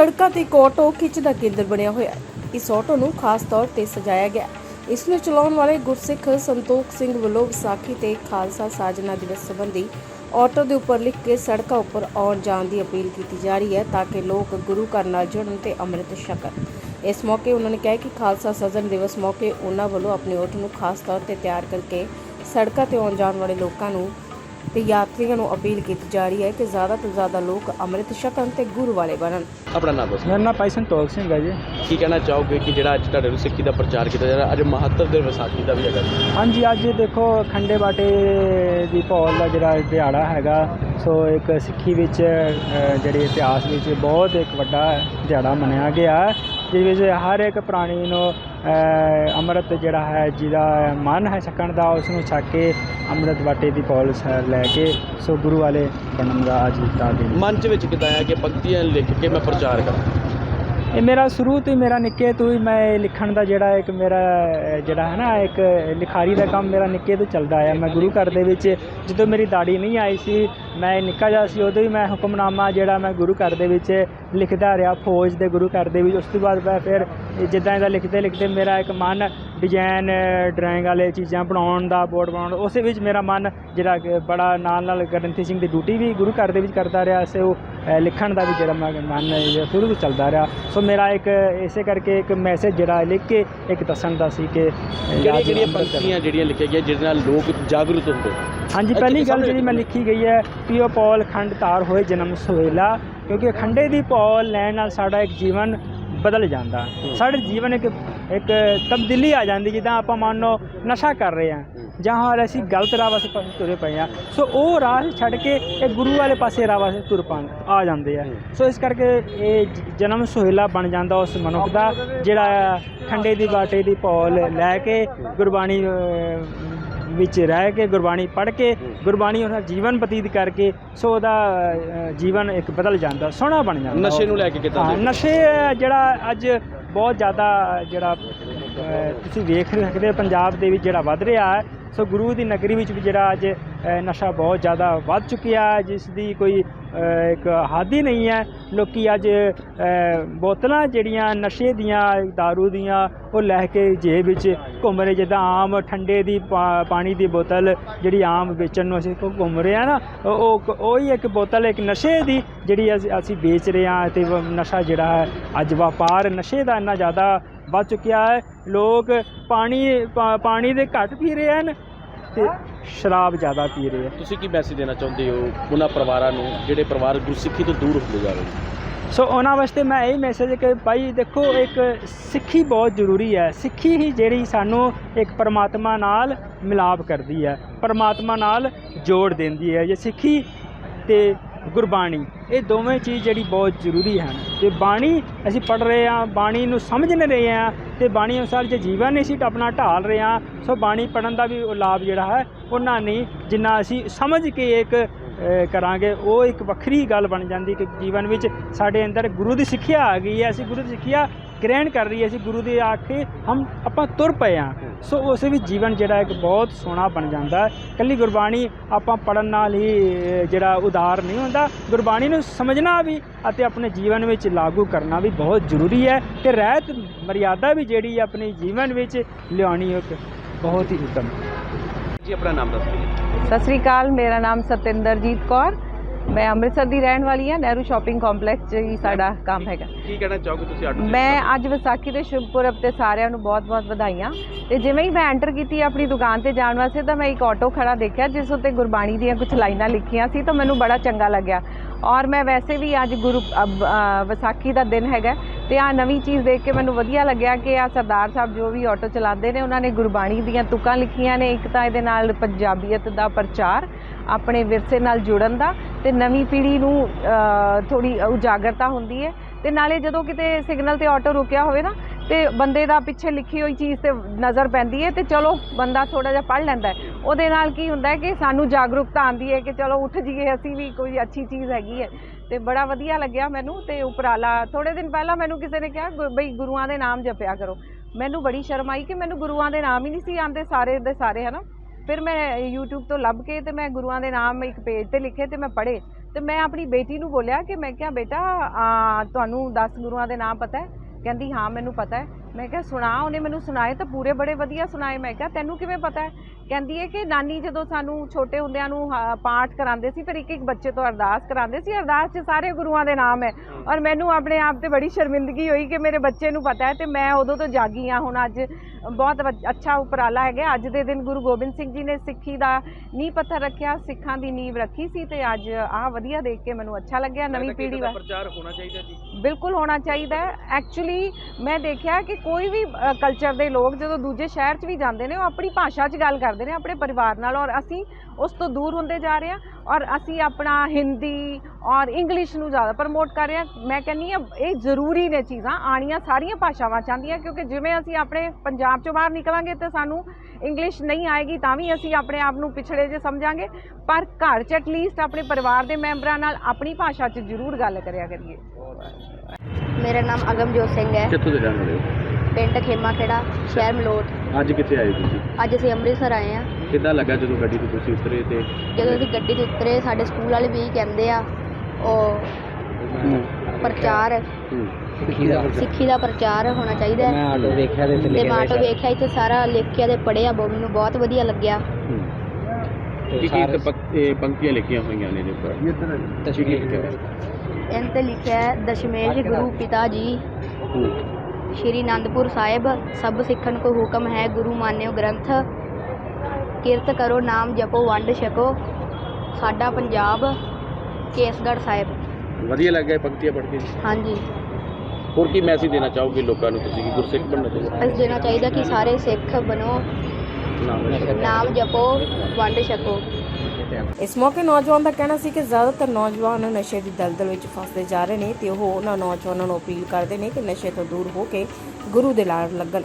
ਸੜਕਾਂ ਤੇ ਇੱਕ ਆਟੋ ਖਿੱਚ ਦਾ ਕੇਂਦਰ ਬਣਿਆ ਹੋਇਆ ਹੈ। ਇਸ ਆਟੋ ਨੂੰ ਖਾਸ ਤੌਰ ਤੇ ਸਜਾਇਆ ਗਿਆ ਇਸ ਨੂੰ ਚਲਾਉਣ ਵਾਲੇ ਗੁਰਸਿੱਖ ਸੰਤੋਖ ਸਿੰਘ ਵੱਲੋਂ ਵਿਸਾਖੀ ਤੇ ਖਾਲਸਾ ਸਾਜਨਾ ਦਿਵਸ ਸੰਬੰਧੀ ਆਟੋ ਦੇ ਉੱਪਰ ਲਿਖ ਕੇ ਸੜਕਾਂ ਉੱਪਰ ਆਉਣ ਜਾਣ ਦੀ ਅਪੀਲ ਕੀਤੀ ਜਾ ਰਹੀ ਹੈ ਤਾਂ ਕਿ ਲੋਕ ਗੁਰੂ ਘਰ ਨਾਲ ਜੁੜਨ ਤੇ ਅੰਮ੍ਰਿਤ ਛਕਣ। ਇਸ ਮੌਕੇ ਉਹਨਾਂ ਨੇ ਕਿਹਾ ਕਿ ਖਾਲਸਾ ਸਜਨ ਦਿਵਸ ਮੌਕੇ ਉਹਨਾਂ ਵੱਲੋਂ ਆਪਣੀ ਆਟੋ ਨੂੰ ਖਾਸ ਤੌਰ ਤੇ ਤਿਆਰ ਕਰਕੇ ਸੜਕਾਂ ਤੇ ਆਉਣ ਜਾਣ ਵਾਲੇ ਲੋਕਾਂ ਨੂੰ ਤੇ ਯਾਤਰੀਆਂ ਨੂੰ ਅਪੀਲ ਕੀਤੀ ਜਾ ਰਹੀ ਹੈ ਕਿ ਜ਼ਿਆਦਾ ਤੋਂ ਜ਼ਿਆਦਾ ਲੋਕ ਅੰਮ੍ਰਿਤ ਛਕਣ ਤੇ ਗੁਰੂ ਵਾਲੇ ਬਣਨ। ਆਪਣਾ ਨਾਮ ਦੱਸੋ। ਮੇਰਾ ਨਾਮ ਭਾਈ ਸੰਤੋਖ ਸਿੰਘ ਹੈ ਜੀ। ਕੀ ਕਹਿਣਾ ਚਾਹੋਗੇ ਕਿ ਜਿਹੜਾ ਅੱਜ ਤੁਹਾਡੇ ਨੂੰ ਸਿੱਖੀ ਦਾ ਪ੍ਰਚਾਰ ਕੀਤਾ ਜਾ ਰਿਹਾ ਅੱਜ ਮਹੱਤਵ ਦੇ ਵਿਸਾਖੀ ਦਾ ਵੀ ਹੈਗਾ? ਹਾਂਜੀ ਅੱਜ ਦੇਖੋ ਖੰਡੇ ਬਾਟੇ ਦੀ ਭੌਲ ਦਾ ਜਿਹੜਾ ਦਿਹਾੜਾ ਹੈਗਾ ਸੋ ਇੱਕ ਸਿੱਖੀ ਵਿੱਚ ਜਿਹੜੇ ਇਤਿਹਾਸ ਵਿੱਚ ਬਹੁਤ ਇੱਕ ਵੱਡਾ ਦਿਹਾੜਾ ਮੰਨਿਆ ਗਿਆ ਜਿਸ ਵਿੱਚ ਹਰ ਇੱਕ ਪ੍ਰਾਣੀ ਨੂੰ ਅੰਮ੍ਰਿਤ ਜਿਹੜਾ ਹੈ ਜਿਹਦਾ ਮਨ ਹੈ ਛਕਣ ਦਾ ਉਸ ਨੂੰ ਛਕ ਕੇ ਅੰਮ੍ਰਿਤ ਬਾਟੇ ਦੀ ਭੌਲ ਸ- ਲੈ ਕੇ ਸੋ ਗੁਰੂ ਵਾਲੇ ਬਣਨ ਦਾ ਅੱਜ ਦਾ ਮਨ ਚ ਵਿੱਚ ਕਿਦਾਂ ਆਇਆ ਕਿ ਪੰਕਤੀਆਂ ਲਿਖ ਕੇ ਮੈਂ ਪ੍ਰਚਾਰ ਕਰਾਂ? ਇਹ ਮੇਰਾ ਸ਼ੁਰੂ ਤੋਂ ਹੀ ਮੇਰਾ ਨਿੱਕੇ ਤੋਂ ਹੀ ਮੈਂ ਇਹ ਲਿਖਣ ਦਾ ਜਿਹੜਾ ਇੱਕ ਮੇਰਾ ਜਿਹੜਾ ਹੈ ਨਾ ਇੱਕ ਲਿਖਾਰੀ ਦਾ ਕੰਮ ਮੇਰਾ ਨਿੱਕੇ ਤੋਂ ਚੱਲਦਾ ਆਇਆ। ਮੈਂ ਗੁਰੂ ਘਰ ਦੇ ਵਿੱਚ ਜਦੋਂ ਮੇਰੀ ਦਾੜੀ ਨਹੀਂ ਆਈ ਸੀ ਮੈਂ ਨਿੱਕਾ ਜਿਹਾ ਸੀ ਉਦੋਂ ਹੀ ਮੈਂ ਹੁਕਮਨਾਮਾ ਜਿਹੜਾ ਮੈਂ ਗੁਰੂ ਘਰ ਦੇ ਵਿੱਚ ਲਿਖਦਾ ਰਿਹਾ ਫੌਜ ਦੇ ਗੁਰੂ ਘਰ ਦੇ ਵਿੱਚ। ਉਸ ਤੋਂ ਬਾਅਦ ਮੈਂ ਫਿਰ ਜਿੱਦਾਂ ਇਹਦਾ ਲਿਖਦੇ ਲਿਖਦੇ ਮੇਰਾ ਇੱਕ ਮਨ ਡਿਜ਼ਾਈਨ ਡਰਾਇੰਗ ਵਾਲੇ ਚੀਜ਼ਾਂ ਬਣਾਉਣ ਦਾ ਬੋਰਡ ਬਣਾਉਣ ਦਾ, ਉਸੇ ਵਿੱਚ ਮੇਰਾ ਮਨ ਜਿਹੜਾ ਕਿ ਬੜਾ ਨਾਲ ਨਾਲ ਗਰੰਤੀ ਸਿੰਘ ਦੀ ਡਿਊਟੀ ਵੀ ਗੁਰੂ ਘਰ ਦੇ ਵਿੱਚ ਕਰਦਾ ਰਿਹਾ ਸੇ ਉਹ ਲਿਖਣ ਦਾ ਵੀ ਜਿਹੜਾ ਮੈਂ ਮਨ ਸ਼ੁਰੂ ਤੋਂ ਚੱਲਦਾ ਰਿਹਾ ਸੋ ਮੇਰਾ ਇੱਕ ਇਸੇ ਕਰਕੇ ਇੱਕ ਮੈਸੇਜ ਜਿਹੜਾ ਲਿਖ ਕੇ ਇੱਕ ਦੱਸਣ ਦਾ ਸੀ ਕਿ ਕਿਹੜੀਆਂ ਕਿਹੜੀਆਂ ਪੰਕਤੀਆਂ ਜਿਹੜੀਆਂ ਲਿਖੀਆਂ ਗਈਆਂ ਜਿਹਦੇ ਨਾਲ ਲੋਕ ਜਾਗਰੂਕ ਹੁੰਦੇ ਹਾਂਜੀ ਪਹਿਲੀ ਗੱਲ ਜਿਹੜੀ ਮੈਂ। ਲਿਖੀ ਗਈ ਹੈ ਪੀਓ ਪੌਲ ਖੰਡ ਤਾਰ ਹੋਏ ਜਨਮ ਸੁਹੇਲਾ ਕਿਉਂਕਿ ਖੰਡੇ ਦੀ ਪੌਲ ਲੈਣ ਨਾਲ ਸਾਡਾ ਇੱਕ ਜੀਵਨ ਬਦਲ ਜਾਂਦਾ। ਸਾਡੇ ਜੀਵਨ ਇੱਕ ਇੱਕ ਤਬਦੀਲੀ ਆ ਜਾਂਦੀ ਜਿੱਦਾਂ ਆਪਾਂ ਮੰਨ ਲਓ ਨਸ਼ਾ ਕਰ ਰਹੇ ਹਾਂ ਜਾਂ ਹੋਰ ਅਸੀਂ ਗਲਤ ਰਾਹ ਵਾਸਤੇ ਤੁਰੇ ਪਏ ਹਾਂ। ਸੋ ਉਹ ਰਾਹ ਛੱਡ ਕੇ ਇਹ ਗੁਰੂ ਵਾਲੇ ਪਾਸੇ ਰਾਹ ਵਾਸਤੇ ਤੁਰ ਪਾ ਆ ਜਾਂਦੇ ਆ। ਸੋ ਇਸ ਕਰਕੇ ਇਹ ਜਨਮ ਸੁਹੇਲਾ ਬਣ ਜਾਂਦਾ ਉਸ ਮਨੁੱਖ ਦਾ ਜਿਹੜਾ ਖੰਡੇ ਦੀ ਬਾਟੇ ਦੀ ਪੌਲ ਲੈ ਕੇ ਗੁਰਬਾਣੀ ਵਿੱਚ ਰਹਿ ਕੇ ਗੁਰਬਾਣੀ ਪੜ੍ਹ ਕੇ ਗੁਰਬਾਣੀ ਉਹਦਾ ਜੀਵਨ ਬਤੀਤ ਕਰਕੇ ਸੋ ਉਹਦਾ ਜੀਵਨ ਇੱਕ ਬਦਲ ਜਾਂਦਾ ਸੋਹਣਾ ਬਣ ਜਾਂਦਾ। ਨਸ਼ੇ ਨੂੰ ਲੈ ਕੇ ਕਿੱਦਾਂ? ਨਸ਼ੇ ਜਿਹੜਾ ਅੱਜ ਬਹੁਤ ਜ਼ਿਆਦਾ ਜਿਹੜਾ ਤੁਸੀਂ ਵੇਖ ਸਕਦੇ ਹੋ ਪੰਜਾਬ ਦੇ ਵਿੱਚ ਜਿਹੜਾ ਵੱਧ ਰਿਹਾ ਹੈ। ਸੋ ਗੁਰੂ ਦੀ ਨਗਰੀ ਵਿੱਚ ਵੀ ਜਿਹੜਾ ਅੱਜ ਨਸ਼ਾ ਬਹੁਤ ਜ਼ਿਆਦਾ ਵੱਧ ਚੁੱਕਿਆ ਜਿਸ ਦੀ ਕੋਈ ਇੱਕ ਹਾਦੀ ਨਹੀਂ ਹੈ। ਲੋਕੀ ਅੱਜ ਬੋਤਲਾਂ ਜਿਹੜੀਆਂ ਨਸ਼ੇ ਦੀਆਂ, दारू ਦੀਆਂ, ਉਹ ਲੈ ਕੇ ਜੇਬ ਵਿੱਚ ਘੁੰਮ ਰਹੇ। ਜਿੱਦਾਂ ਆਮ ਠੰਡੇ ਦੀ ਪਾ- ਪਾਣੀ ਦੀ ਬੋਤਲ ਜਿਹੜੀ ਆਮ ਵੇਚਣ ਨੂੰ ਅਸੀਂ ਘੁੰਮ ਰਹੇ ਆ ਨਾ, ਉਹ ਉਹ ਉਹੀ ਇੱਕ ਬੋਤਲ, ਇੱਕ ਨਸ਼ੇ ਦੀ ਜਿਹੜੀ ਅਸੀਂ- ਅਸੀਂ ਵੇਚ ਰਹੇ ਹਾਂ। ਤੇ ਨਸ਼ਾ ਜਿਹੜਾ ਹੈ, ਅੱਜ ਵਪਾਰ ਨਸ਼ੇ ਦਾ ਇੰਨਾ ਜ਼ਿਆਦਾ ਵੱਧ ਚੁੱਕਿਆ ਹੈ। ਲੋਕ ਪਾਣੀ ਪਾ- ਪਾਣੀ ਦੇ ਘੱਟ ਪੀ ਰਹੇ ਹਨ ਤੇ ਸ਼ਰਾਬ ਜ਼ਿਆਦਾ ਪੀ ਰਹੇ ਹਨ। ਤੁਸੀਂ ਕੀ ਮੈਸੇਜ ਦੇਣਾ ਚਾਹੁੰਦੇ ਹੋ ਉਹਨਾਂ ਪਰਿਵਾਰਾਂ ਨੂੰ ਜਿਹੜੇ ਪਰਿਵਾਰ ਗੁਰਸਿੱਖੀ ਤੋਂ ਦੂਰ ਹੁੰਦੇ ਜਾ ਰਹੇ ਨੇ? ਸੋ ਉਹਨਾਂ ਵਾਸਤੇ ਮੈਂ ਇਹ ਮੈਸੇਜ ਕਿ ਭਾਈ ਦੇਖੋ ਇੱਕ ਸਿੱਖੀ ਬਹੁਤ ਜ਼ਰੂਰੀ ਹੈ। ਸਿੱਖੀ ਹੀ ਜਿਹੜੀ ਸਾਨੂੰ ਇੱਕ ਪਰਮਾਤਮਾ ਨਾਲ ਮਿਲਾਪ ਕਰਦੀ ਹੈ। ਪਰਮਾਤਮਾ ਨਾਲ ਜੋੜ ਦਿੰਦੀ ਹੈ। ਜੇ ਸਿੱਖੀ ਤੇ ਗੁਰਬਾਣੀ। ਇਹ ਦੋਵੇਂ ਚੀਜ਼ ਜਿਹੜੀ ਬਹੁਤ ਜ਼ਰੂਰੀ ਹਨ। ਤੇ ਬਾਣੀ ਅਸੀਂ ਪੜ੍ਹ ਰਹੇ ਹਾਂ, ਬਾਣੀ ਨੂੰ ਸਮਝ ਨਹੀਂ ਰਹੇ ਹਾਂ, ਤੇ ਬਾਣੀ ਅਨੁਸਾਰ ਜੇ ਜੀਵਨ ਅਸੀਂ ਸੀ ਆਪਣਾ ਢਾਲ ਰਹੇ ਹਾਂ, ਸੋ ਬਾਣੀ ਪੜਨ ਦਾ ਵੀ ਉਹ ਲਾਭ ਜਿਹੜਾ ਹੈ, ਉਹਨਾਂ ਨਹੀਂ ਜਿੰਨਾ ਅਸੀਂ ਸਮਝ ਕੇ ਇੱਕ ਕਰਾਂਗੇ, ਉਹ ਇੱਕ ਵੱਖਰੀ ਗੱਲ ਬਣ ਜਾਂਦੀ ਕਿ ਜੀਵਨ ਵਿੱਚ ਸਾਡੇ ਅੰਦਰ ਗੁਰੂ ਦੀ ਸਿੱਖਿਆ ਆ ਗਈ ਹੈ। ਅਸੀਂ ਗੁਰੂ ਦੀ ਸਿੱਖਿਆ ਗ੍ਰਹਿਣ ਕਰ ਰਹੀ ਹੈ ਅਸੀਂ ਗੁਰੂ ਦੇ ਆ ਕੇ ਹਮ ਆਪਾਂ ਤੁਰ ਪਏ ਹਾਂ। ਸੋ ਉਸ ਵਿੱਚ ਜੀਵਨ ਜਿਹੜਾ ਇੱਕ ਬਹੁਤ ਸੋਹਣਾ ਬਣ ਜਾਂਦਾ ਹੈ। ਕੱਲੀ ਗੁਰਬਾਣੀ ਆਪਾਂ ਪੜਨ ਨਾਲ ਹੀ ਜਿਹੜਾ ਉਦਾਰ ਨਹੀਂ ਹੁੰਦਾ। ਗੁਰਬਾਣੀ ਨੂੰ ਸਮਝਣਾ ਵੀ ਅਤੇ ਆਪਣੇ ਜੀਵਨ ਵਿੱਚ ਲਾਗੂ ਕਰਨਾ ਵੀ ਬਹੁਤ ਜ਼ਰੂਰੀ ਹੈ ਤੇ ਰਹਿਤ ਮਰਿਆਦਾ ਵੀ ਜਿਹੜੀ ਹੈ ਆਪਣੇ ਜੀਵਨ ਵਿੱਚ ਲਿਆਉਣੀ ਇੱਕ ਬਹੁਤ ਹੀ ਉੱਤਮ। ਜੀ ਆਪਣਾ ਨਾਮ ਦੱਸੋ ਸਤਿ ਸ੍ਰੀ ਅਕਾਲ ਮੇਰਾ ਨਾਮ ਸਤਿੰਦਰਜੀਤ ਕੌਰ। ਮੈਂ ਅੰਮ੍ਰਿਤਸਰ ਦੀ ਰਹਿਣ ਵਾਲੀ ਹਾਂ ਨਹਿਰੂ ਸ਼ਾਪਿੰਗ ਕੰਪਲੈਕਸ 'ਚ ਹੀ ਸਾਡਾ ਕੰਮ ਹੈਗਾ। ਕੀ ਕਹਿਣਾ ਚਾਹੋਗੇ ਤੁਸੀਂ ਆਟੋ ਮੈਂ ਅੱਜ ਵਿਸਾਖੀ ਦੇ ਸ਼ੁਭ ਪੁਰਬ ਤੇ ਸਾਰਿਆਂ ਨੂੰ ਬਹੁਤ-ਬਹੁਤ ਵਧਾਈਆਂ। ਤੇ ਜਿਵੇਂ ਹੀ ਮੈਂ ਐਂਟਰ ਕੀਤੀ ਆਪਣੀ ਦੁਕਾਨ ਤੇ ਜਾਣ ਵਾਸਤੇ ਤਾਂ ਮੈਂ ਇੱਕ ਆਟੋ ਖੜਾ ਦੇਖਿਆ ਜਿਸ ਉੱਤੇ ਗੁਰਬਾਣੀ ਦੀਆਂ ਕੁਝ ਲਾਈਨਾਂ ਲਿਖੀਆਂ ਸੀ ਤਾਂ ਮੈਨੂੰ ਬੜਾ ਚੰਗਾ ਲੱਗਿਆ। ਔਰ ਮੈਂ ਵੈਸੇ ਵੀ ਅੱਜ ਗੁਰੂ ਵਿਸਾਖੀ ਦਾ ਦਿਨ ਹੈਗਾ। ਤੇ ਆ ਨਵੀਂ ਚੀਜ਼ ਦੇਖ ਕੇ ਮੈਨੂੰ ਵਧੀਆ ਲੱਗਿਆ ਕਿ ਆ ਸਰਦਾਰ ਸਾਹਿਬ ਜੋ ਵੀ ਆਟੋ ਚਲਾਉਂਦੇ ਨੇ, ਉਹਨਾਂ ਨੇ ਗੁਰਬਾਣੀ ਦੀਆਂ ਤੁਕਾਂ ਲਿਖੀਆਂ ਨੇ। ਇੱਕ ਤਾਂ ਇਹਦੇ ਨਾਲ ਪੰਜਾਬੀਅਤ ਦਾ ਪ੍ਰਚਾਰ, ਆਪਣੇ ਵਿਰਸੇ ਨਾਲ ਜੁੜਨ ਦਾ ਤੇ ਨਵੀਂ ਪੀੜ੍ਹੀ ਨੂੰ ਥੋੜੀ ਉਜਾਗਰਤਾ ਹੁੰਦੀ ਹੈ। ਤੇ ਨਾਲੇ ਜਦੋਂ ਕਿਤੇ ਸਿਗਨਲ ਤੇ ਆਟੋ ਰੁਕਿਆ ਹੋਵੇ ਨਾ, ਤੇ ਬੰਦੇ ਦਾ ਪਿੱਛੇ ਲਿਖੀ ਹੋਈ ਚੀਜ਼ ਤੇ ਨਜ਼ਰ ਪੈਂਦੀ ਹੈ ਤੇ ਚਲੋ ਬੰਦਾ ਥੋੜਾ ਜਿਹਾ ਪੜ੍ਹ ਲੈਂਦਾ ਉਹਦੇ ਨਾਲ ਕੀ ਹੁੰਦਾ ਹੈ ਕਿ ਸਾਨੂੰ ਜਾਗਰੂਕਤਾ ਆਉਂਦੀ ਹੈ ਕਿ ਚਲੋ ਉੱਠ ਜੀਏ ਅਸੀਂ ਵੀ ਕੋਈ ਅੱਛੀ ਚੀਜ਼ ਹੈਗੀ ਹੈ। ਤੇ ਬੜਾ ਵਧੀਆ ਲੱਗਿਆ ਮੈਨੂੰ ਤੇ ਉਪਰਾਲਾ ਥੋੜੇ ਦਿਨ ਪਹਿਲਾਂ ਮੈਨੂੰ ਕਿਸੇ ਨੇ ਕਿਹਾ, ਗੁ- ਬਈ ਗੁਰੂਆਂ ਦੇ ਨਾਮ ਜਪਿਆ ਕਰੋ। ਮੈਨੂੰ ਬੜੀ ਸ਼ਰਮ ਆਈ ਕਿ ਮੈਨੂੰ ਗੁਰੂਆਂ ਦੇ ਨਾਮ ਹੀ ਨਹੀਂ ਸੀ ਆਉਂਦੇ ਸਾਰੇ ਦੇ ਸਾਰੇ, ਹਨਾ? ਫਿਰ ਮੈਂ YouTube ਤੋਂ ਲੱਭ ਕੇ ਤੇ ਮੈਂ ਗੁਰੂਆਂ ਦੇ ਨਾਮ ਇੱਕ ਪੇਜ ਤੇ ਲਿਖੇ ਤੇ ਮੈਂ ਪੜ੍ਹੇ। ਤੇ ਮੈਂ ਆਪਣੀ ਬੇਟੀ ਨੂੰ ਬੋਲਿਆ ਕਿ ਮੈਂ ਕਿਹਾ, ਬੇਟਾ ਤੁਹਾਨੂੰ 10 ਗੁਰੂਆਂ ਦੇ ਨਾਮ ਪਤਾ ਹੈ? ਕਹਿੰਦੀ, ਹਾਂ, ਮੈਨੂੰ ਪਤਾ ਹੈ। ਮੈਂ ਕਿਹਾ, ਸੁਣਾ। ਉਹਨੇ ਮੈਨੂੰ ਸੁਣਾਏ ਤਾਂ ਪੂਰੇ ਬੜੇ ਵਧੀਆ ਸੁਣਾਏ। ਮੈਂ ਕਿਹਾ, ਤੈਨੂੰ ਕਿਵੇਂ ਪਤਾ ਹੈ? ਕਹਿੰਦੀ ਹੈ ਕਿ ਨਾਨੀ ਜਦੋਂ ਸਾਨੂੰ ਛੋਟੇ ਹੁੰਦਿਆਂ ਨੂੰ ਪਾਠ ਕਰਾਉਂਦੇ ਸੀ ਫਿਰ ਇੱਕ ਇੱਕ ਬੱਚੇ ਤੋਂ ਅਰਦਾਸ ਕਰਾਉਂਦੇ ਸੀ। ਅਰਦਾਸ 'ਚ ਸਾਰੇ ਗੁਰੂਆਂ ਦੇ ਨਾਮ ਹੈ। ਔਰ ਮੈਨੂੰ ਆਪਣੇ ਆਪ ਤੇ ਬੜੀ ਸ਼ਰਮਿੰਦਗੀ ਹੋਈ ਕਿ ਮੇਰੇ ਬੱਚੇ ਨੂੰ ਪਤਾ ਹੈ ਤੇ ਮੈਂ ਉਦੋਂ ਤੋਂ ਜਾਗੀ ਆ ਹੁਣ ਅੱਜ ਬਹੁਤ ਅੱਛਾ ਉਪਰਾਲਾ ਹੈਗਾ। ਅੱਜ ਦੇ ਦਿਨ ਗੁਰੂ ਗੋਬਿੰਦ ਸਿੰਘ ਜੀ ਨੇ ਸਿੱਖੀ ਦਾ ਨੀਂਹ ਪੱਥਰ ਰੱਖਿਆ ਸਿੱਖਾਂ ਦੀ ਨੀਂਹ ਰੱਖੀ ਸੀ ਤੇ ਅੱਜ ਆਹ ਵਧੀਆ ਦੇਖ ਕੇ ਮੈਨੂੰ ਅੱਛਾ ਲੱਗਿਆ। ਨਵੀਂ ਪੀੜ੍ਹੀ ਵਾ ਪ੍ਰਚਾਰ ਹੋਣਾ ਚਾਹੀਦਾ ਜੀ। ਬਿਲਕੁਲ ਹੋਣਾ ਚਾਹੀਦਾ ਐਕਚੁਅਲੀ ਮੈਂ ਦੇਖਿਆ ਕਿ ਕੋਈ ਵੀ ਕਲਚਰ ਦੇ ਲੋਕ ਜਦੋਂ ਦੂਜੇ ਸ਼ਹਿਰ 'ਚ ਵੀ ਜਾਂਦੇ ਨੇ ਉਹ ਆਪਣੀ ਭਾਸ਼ਾ 'ਚ ਗੱਲ ਕਰਦੇ ਨੇ ਆਪਣੇ ਪਰਿਵਾਰ ਨਾਲ ਔਰ ਅਸੀਂ ਉਸ ਤੋਂ ਦੂਰ ਹੁੰਦੇ ਜਾ ਰਹੇ ਹਾਂ ਔਰ ਅਸੀਂ ਆਪਣਾ ਹਿੰਦੀ ਔਰ ਇੰਗਲਿਸ਼ ਨੂੰ ਜ਼ਿਆਦਾ ਪ੍ਰਮੋਟ ਕਰ ਰਹੇ ਹਾਂ। ਮੈਂ ਕਹਿੰਨੀ ਆ ਇਹ ਜ਼ਰੂਰੀ ਨੇ ਚੀਜ਼ਾਂ ਆਣੀਆਂ ਸਾਰੀਆਂ ਭਾਸ਼ਾਵਾਂ ਚਾਹੁੰਦੀਆਂ ਕਿਉਂਕਿ ਜਿਵੇਂ ਅਸੀਂ ਆਪਣੇ ਪੰਜਾਬ 'ਚੋਂ ਬਾਹਰ ਨਿਕਲਾਂਗੇ ਤੇ ਸਾਨੂੰ ਇੰਗਲਿਸ਼ ਨਹੀਂ ਆਏਗੀ ਤਾਂ ਵੀ ਅਸੀਂ ਆਪਣੇ ਆਪ ਨੂੰ ਪਿਛੜੇ ਜੇ ਸਮਝਾਂਗੇ। ਪਰ ਘਰ 'ਚ ਐਟਲੀਸਟ ਆਪਣੇ ਪਰਿਵਾਰ ਦੇ ਮੈਂਬਰਾਂ ਨਾਲ ਆਪਣੀ ਭਾਸ਼ਾ 'ਚ ਜ਼ਰੂਰ ਗੱਲ ਕਰਿਆ ਕਰੀਏ। ਮੇਰਾ ਨਾਮ ਅਗਮਜੋਤ ਸਿੰਘ ਹੈ। ਕਿੱਥੋਂ ਦੇ ਰਹਿਣ ਵਾਲੇ ਹੋ? ਪਿੰਡ ਖੇਮਾ ਖੇੜਾ ਸ਼ਹਿਰ ਮਲੋਟ। ਅੱਜ ਕਿੱਥੇ ਆਏ ਤੁਸੀਂ? ਅੱਜ ਅਸੀਂ ਅੰਮ੍ਰਿਤਸਰ ਆਏ ਹਾਂ। ਕਿੱਦਾਂ ਲੱਗਾ ਜਦੋਂ ਗੱਡੀ ਤੋਂ ਤੁਸੀਂ ਉਤਰੇ ਤੇ? ਜਦੋਂ ਅਸੀਂ ਗੱਡੀ ਤੋਂ ਉਤਰੇ ਸਾਡੇ ਸਕੂਲ ਵਾਲੇ ਵੀ ਕਹਿੰਦੇ ਆ ਉਹ ਪ੍ਰਚਾਰ। ਸਿੱਖੀ ਦਾ ਪ੍ਰਚਾਰ। ਹੋਣਾ ਚਾਹੀਦਾ ਹੈ। ਮੈਂ ਆਟੋ ਵੇਖਿਆ ਤੇ ਤੇ ਮੈਂ ਆਟੋ ਵੇਖਿਆ ਇੱਥੇ ਸਾਰਾ ਲਿਖਿਆ ਤੇ ਪੜਿਆ ਬਹੁਤ ਮੈਨੂੰ ਬਹੁਤ ਵਧੀਆ ਲੱਗਿਆ। ਕੀ ਕੀ ਇੱਥੇ ਇਹ ਪੰਕਤੀਆਂ ਲਿਖੀਆਂ ਹੋਈਆਂ ਨੇ ਇਹਦੇ ਉੱਪਰ? ਇਹਨਾਂ ਤੇ ਲਿਖਿਆ ਹੈ ਦਸ਼ਮੇਸ਼ ਗੁਰੂ ਪਿਤਾ ਜੀ। ਹੂੰ। ਸ਼੍ਰੀ ਅਨੰਦਪੁਰ ਸਾਹਿਬ ਸਭ ਸਿੱਖਣ ਕੋ ਹੁਕਮ ਹੈ ਗੁਰੂ ਮਾਨਿਓ ਗ੍ਰੰਥ। ਕਿਰਤ ਕਰੋ ਨਾਮ ਜਪੋ ਵੰਡ ਛਕੋ। ਸਾਡਾ ਪੰਜਾਬ ਕੇਸਗੜ੍ਹ ਸਾਹਿਬ। ਵਧੀਆ ਲੱਗਿਆ ਇਹ ਪੰਕਤੀਆਂ ਪੜ੍ਹ ਕੇ। ਹਾਂਜੀ। ਹੋਰ ਕੀ ਮੈਸੇਜ ਦੇਣਾ ਚਾਹੋਗੇ ਲੋਕਾਂ ਨੂੰ ਤੁਸੀਂ ਕਿ ਗੁਰਸਿੱਖ ਬਣਨਾ ਚਾਹੀਦਾ? ਅਸੀਂ ਦੇਣਾ ਚਾਹੀਦਾ ਕਿ ਸਾਰੇ ਸਿੱਖ ਬਣੋ। ਨਾਮ ਜਪੋ ਵੰਡ ਛਕੋ। ਇਸ ਮੌਕੇ ਨੌਜਵਾਨ ਦਾ ਕਹਿਣਾ ਸੀ ਕਿ ਜ਼ਿਆਦਾਤਰ ਨੌਜਵਾਨ ਨਸ਼ੇ ਦੀ ਦਲਦਲ ਵਿੱਚ ਫਸਦੇ ਜਾ ਰਹੇ ਨੇ ਤੇ ਉਹ ਉਹਨਾਂ ਨੌਜਵਾਨਾਂ ਨੂੰ ਅਪੀਲ ਕਰਦੇ ਨੇ ਕਿ ਨਸ਼ੇ ਤੋਂ ਦੂਰ ਹੋ ਕੇ ਗੁਰੂ ਦੇ ਲੜ ਲੱਗਣ।